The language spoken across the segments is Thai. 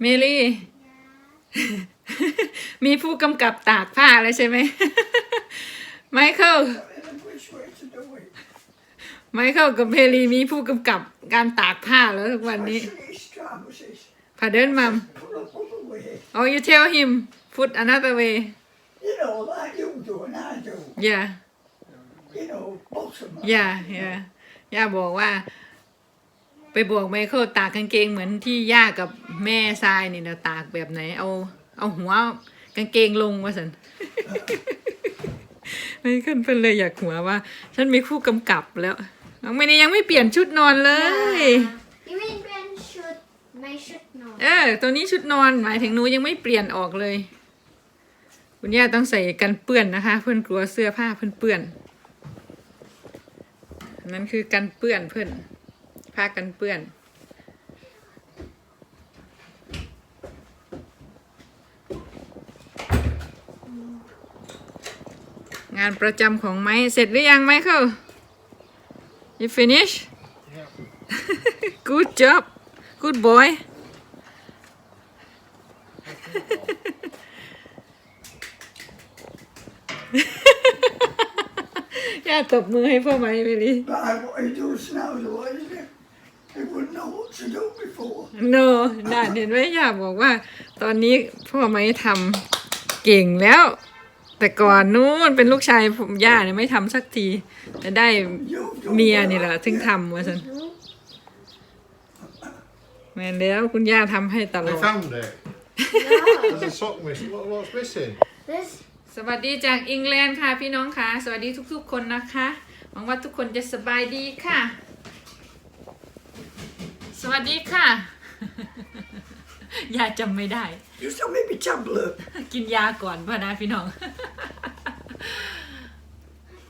เมลี่ มีผู้กำกับตากผ้าเลยใช่ไหมไมเคิล Which way to do it? ไมเคิลกับเมลี่มีผู้กำกับการตากผ้าแล้วทุกวันนี้ These trousers. พาเดินมัม Put them other way. oh you tell him put another way You know, like you do and I do. yeah You know, bottom. yeah yeah ย่าบอกว่า ไปบอกไมเคิลตากกางเกงเหมือนที่ย่ากับแม่ทรายนี่นะตากแบบไหน เอา เอาหัวกางเกงลงว่าสันไมเคิลเป็นเลยอยากหัวว่า ฉันมีคู่กำกับแล้วน้องไม่ได้ยังไม่เปลี่ยนชุดนอนเลย You mean Ben should my should know. เออ ตัวนี้ชุดนอนหมายถึงหนูยังไม่เปลี่ยนออกเลย คุณย่าต้องใส่กันเปื้อนนะคะ เพื่อนกลัวเสื้อผ้าเพื่อนเปื้อนอันนั่นคือกันเปื้อนเพื่อน ผ้ากันเปื้อน งานประจำของไม้เสร็จหรือยังไมเคิล you finish good job good boy ย่าตบมือให้พ่อไหมไปดิ But I, what he does now, though, isn't it? He wouldn't know what to do before. no น่าเห็นไหมย่าบอกว่า ตอนนี้พ่อไหมทำเก่งแล้ว แต่ก่อนนู้นเป็นลูกชายผมย่าเนี่ยไม่ทำสักที แต่ได้ You've done เมีย well, นี่แหละ haven't ถึง you? ทำว่าสันแม่นแล้วคุณย่าทำให้ตล They อด found it. No. There's a sock missing. What, what's missing? this สวัสดีจากอังกฤษค่ะพี่น้องค่ะ สวัสดีทุกๆคนนะคะ หวังว่าทุกคนจะสบายดีค่ะส วัสดีค่ะ ยาจำไม่ได้ You tell me my tablet. กินยาก่อนพ่อนะพี่น้อง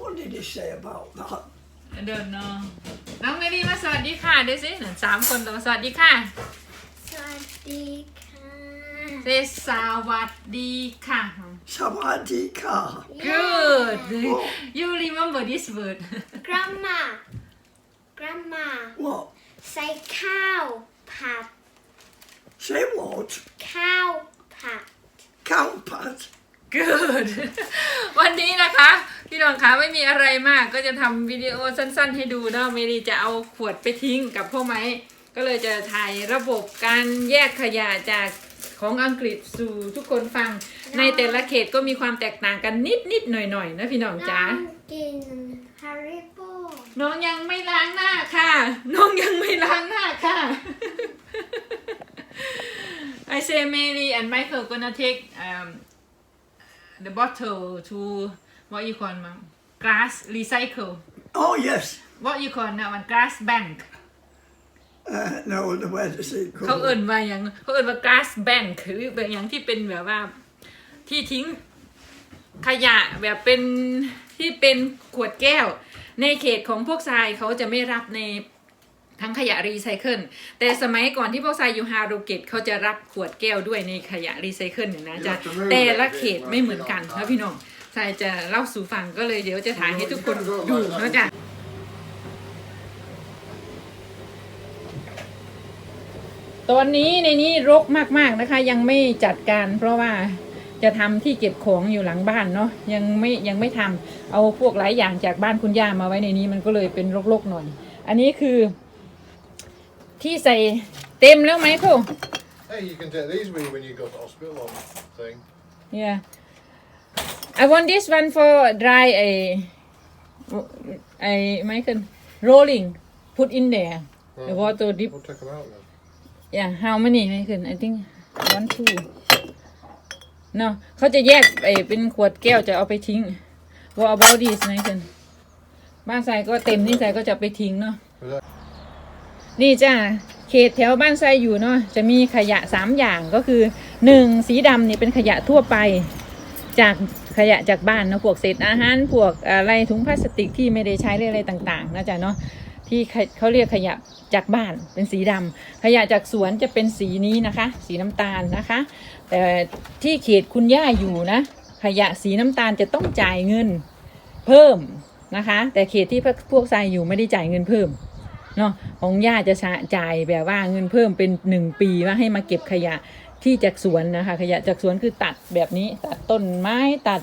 What did he say about that? เดินเนาะน้องเมรี่มาสวัสดีค่ะเดี๋ยวสิหนึ่งสามคนต่อสวัสดีค่ะ Sadika. เซสวัสดีค่ะ Sawadika. good you remember this word Grandma. Grandma. What? Say cow pat. Say what? Cow pat. Cow pat. good วันนี้นะคะ พี่น้องคะไม่มีอะไรมากก็จะทำวิดีโอสั้นๆ ให้ดูเนาะเมรีจะเอาขวดไปทิ้งกับพ่อไม้ ก็เลยจะถ่ายระบบการแยกขยะจากของอังกฤษสู่ทุกคนฟัง ในแต่ละเขตก็มีความแตกต่างกันนิดนิดๆหน่อยหน่อยๆนะพี่น้องจ๋า Pumpkin. Haribo. น้องยังไม่ล้างหน้าค่ะ น้องยังไม่ล้างหน้าค่ะ I say Mary and Michael gonna take um, the bottle to what you call mom grass recycle Oh, yes. what you call that one grass bank Uh, no, the where does it เขา go? เอิ่นว่าอย่างเขาเอิ่นว่า grass bank หรือแบบอย่างที่เป็นแบบว่า ที่ทิ้งขยะแบบเป็นที่เป็นขวดแก้ว ในเขตของพวกทรายเขาจะไม่รับในทั้งขยะรีไซเคิลแต่สมัยก่อนที่พวกทรายอยู่ฮาโรเกตเขาจะรับขวดแก้วด้วยในขยะรีไซเคิลเนี่ยนะจะแต่ละเขตไม่เหมือนกันนะพี่น้องทรายจะเล่าสู่ฟังก็เลยเดี๋ยวจะถ่ายให้ทุกคนดูนะจ๊ะตอนนี้ในนี้รกมากๆนะคะ ยังไม่จัดการเพราะว่า จะทำที่เก็บของอยู่หลังบ้านเนาะยังไม่ยังไม่ทำเอาพวกหลายอย่างจากบ้านคุณย่ามาไว้ในนี้มันก็เลยเป็นรกๆหน่อย อันนี้คือ ที่ใส่เต็มแล้วไหมคุณ Hey, you can take these with you when you go to hospital or thing. yeah I want this one for dry ไอไอไม่คือ rolling put in there the water dip We'll take them out then. yeah how many ไม่คือ I think one two เนาะเขาจะแยกไอเป็นขวดแก้วจะเอาไปทิ้ง what about this ไม่คือบ้านทรายก็เต็มนี่ทรายก็จะไปทิ้งเนาะนี่จ้าเขตแถวบ้านทรายอยู่เนาะจะมีขยะสามอย่างก็คือหนึ่งสีดำนี่เป็นขยะทั่วไป จากขยะจากบ้านเนาะพวกเศษอาหารพวกอะไรถุงพลาสติกที่ไม่ได้ใช้ออะไรต่าง ๆนะจ๊ะเนาะที่เขาเขาเรียกขยะจากบ้านเป็นสีดำขยะจากสวนจะเป็นสีนี้นะคะ สีน้ำตาลนะคะ แต่ที่เขตคุณย่าอยู่นะขยะสีน้ำตาลจะต้องจ่ายเงินเพิ่มนะคะ แต่เขตที่พวกทรายอยู่ไม่ได้จ่ายเงินเพิ่มเนาะของย่าจะจ่ายแบบว่าเงินเพิ่มเป็นหนึ่งปีว่าให้มาเก็บขยะที่จากสวนนะคะ ขยะจากสวนคือตัดแบบนี้ตัดต้นไม้ตัด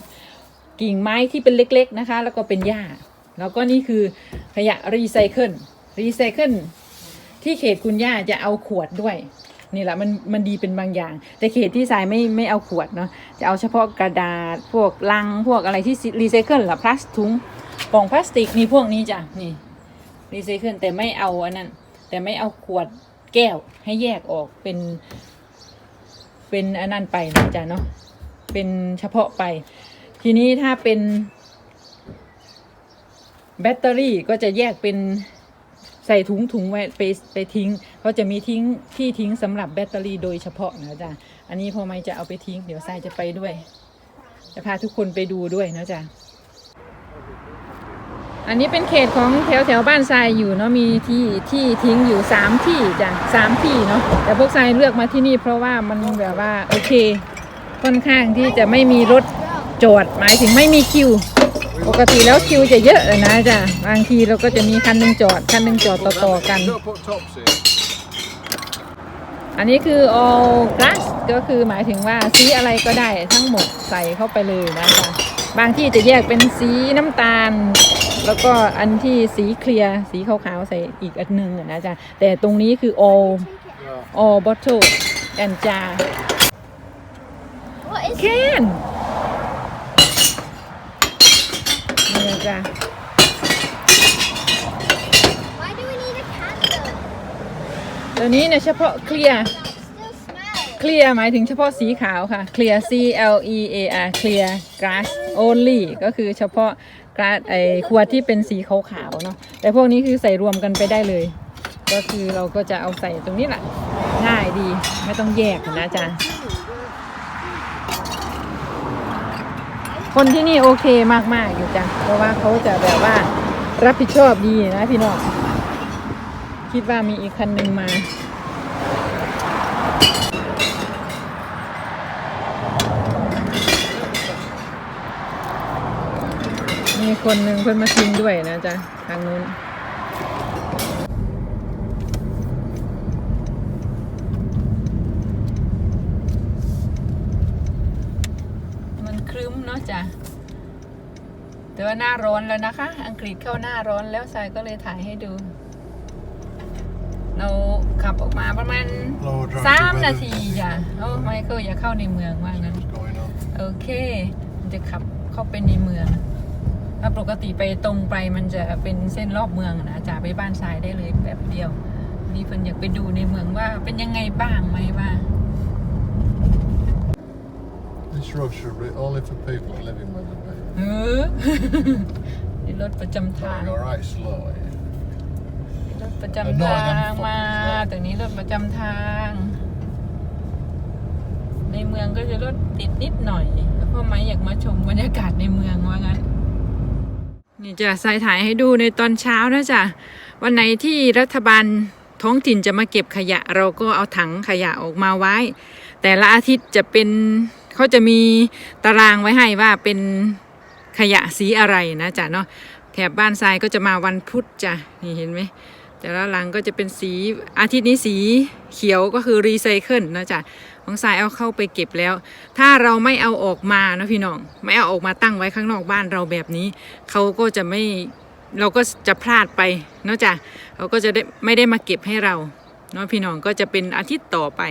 กิ่งไม้ที่เป็นเล็กๆนะคะ แล้วก็เป็นหญ้า แล้วก็นี่คือขยะรีไซเคิลรีไซเคิลที่เขตคุณย่าจะเอาขวดด้วย นี่แหละมันมันดีเป็นบางอย่าง แต่เขตที่ทรายไม่ไม่เอาขวดเนาะจะเอาเฉพาะกระดาษพวกลังพวกอะไรที่รีไซเคิลหรือพลาสถุงกล่องพลาสติกนี่พวกนี้จ้ะนี่รีไซเคิลแต่ไม่เอาอันนั้นแต่ไม่เอาขวดแก้วให้แยกออกเป็น เป็นอันนั้นไปนะจ๊ะเนาะเป็นเฉพาะไป ทีนี้ถ้าเป็นแบตเตอรี่ก็จะแยกเป็น ใส่ถุงถุงไว้ไปไปทิ้งเขาจะมีทิ้งที่ทิ้งสำหรับแบตเตอรี่โดยเฉพาะนะจ๊ะอันนี้พอไม่จะเอาไปทิ้ง เดี๋ยวทรายจะไปด้วย จะพาทุกคนไปดูด้วยนะจ๊ะอันนี้เป็นเขตของแถวแถวบ้านทรายอยู่เนาะมีที่ที่ทิ้งอยู่สามที่จ้ะสามที่เนาะแต่พวกทรายเลือกมาที่นี่เพราะว่ามันแบบว่าโอเคค่อนข้างที่จะไม่มีรถจอดหมายถึงไม่มีคิว กติแล้วคิวจะเยอะเลยนะจ๊ะบางทีเราก็จะมีคันหนึ่งจอด คันหนึ่งจอดต่อๆกัน You've got to put tops in. อันนี้คือ all glass ก็คือหมายถึงว่าสีอะไรก็ได้ทั้งหมดใส่เข้าไปเลยนะจ๊ะบางที่จะแยกเป็นสีน้ำตาล แล้วก็อันที่สีเคลียร์สีขาวๆใส่อีกอันหนึงอะนะจ๊ะแต่ตรงนี้คือ all Yeah. all bottle and jar What is can นี่นะ จ๊ะ Why do we need a candle? ตัวนี้เนี่ยเฉพาะเคลียร์ Still smells. เคลียร์หมายถึงเฉพาะสีขาวค่ะ เคลียร์ C L E A R เคลียร์ glass only ก็คือเฉพาะกราไอขวดที่เป็นสีขาวๆเนาะ แต่พวกนี้คือใส่รวมกันไปได้เลย ก็คือเราก็จะเอาใส่ตรงนี้แหละ ง่ายดี ไม่ต้องแยกนะจ๊ะ คนที่นี่โอเคมากๆอยู่จ้ะเพราะว่าเขาจะแบบว่ารับผิดชอบดีนะพี่น้องคิดว่ามีอีกคันหนึ่งมามีคนหนึ่งเพิ่นมาทิ้งด้วยนะจ๊ะทางนู้นครึ้มเนาะจ้ะ แต่ว่าหน้าร้อนแล้วนะคะ อังกฤษเข้าหน้าร้อนแล้วทรายก็เลยถ่ายให้ดู เราขับออกมาประมาณ Lower drive สาม to นา weather. ทีจ้ะโอ้ไมเคิลอย่าเข้าในเมืองว่างั้น What's going on? โอเค มันจะขับเข้าไปในเมืองถ้าปกติไปตรงไปมันจะเป็นเส้นรอบเมืองอะนะจากไปบ้านทรายได้เลยแบบเดียว นี่เพิ่นอยากไปดูในเมืองว่าเป็นยังไงบ้างไหมว่า This road should be only for people living with the bed. เออ นี่รถประจำทาง Going all right slow. yeah. รถประจำทางมา Annoying ตรงนี้รถประจำทาง ในเมืองก็จะรถติดนิดหน่อยแล้วพ่อไม้อยากมาชมบรรยากาศในเมืองว่างั้น นี่จะใส่ถ่ายให้ดูในตอนเช้านะจ๊ะ วันไหนที่รัฐบาลท้องถิ่นจะมาเก็บขยะ เราก็เอาถังขยะออกมาไว้ แต่ละอาทิตย์จะเป็น เขาจะมีตารางไว้ให้ว่าเป็นขยะสีอะไรนะจ๊ะเนาะแถบบ้านทรายก็จะมาวันพุธจ้ะนี่เห็นไหมแต่ละหลังก็จะเป็นสีอาทิตย์นี้สีเขียวก็คือรีไซเคิลนะจ๊ะของทรายเอาเข้าไปเก็บแล้ว ถ้าเราไม่เอาออกมานะพี่น้อง ไม่เอาออกมาตั้งไว้ข้างนอกบ้านเราแบบนี้เขาก็จะไม่เราก็จะพลาดไปนะจ้ะเขาก็จะได้ไม่ได้มาเก็บให้เรา เนาะพี่น้องก็จะเป็นอาทิตย์ต่อไป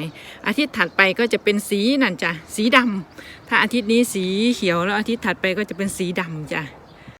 อาทิตย์ถัดไปก็จะเป็นสีนั่นจ้ะสีดำถ้าอาทิตย์นี้สีเขียวแล้วอาทิตย์ถัดไปก็จะเป็นสีดำจ้ะ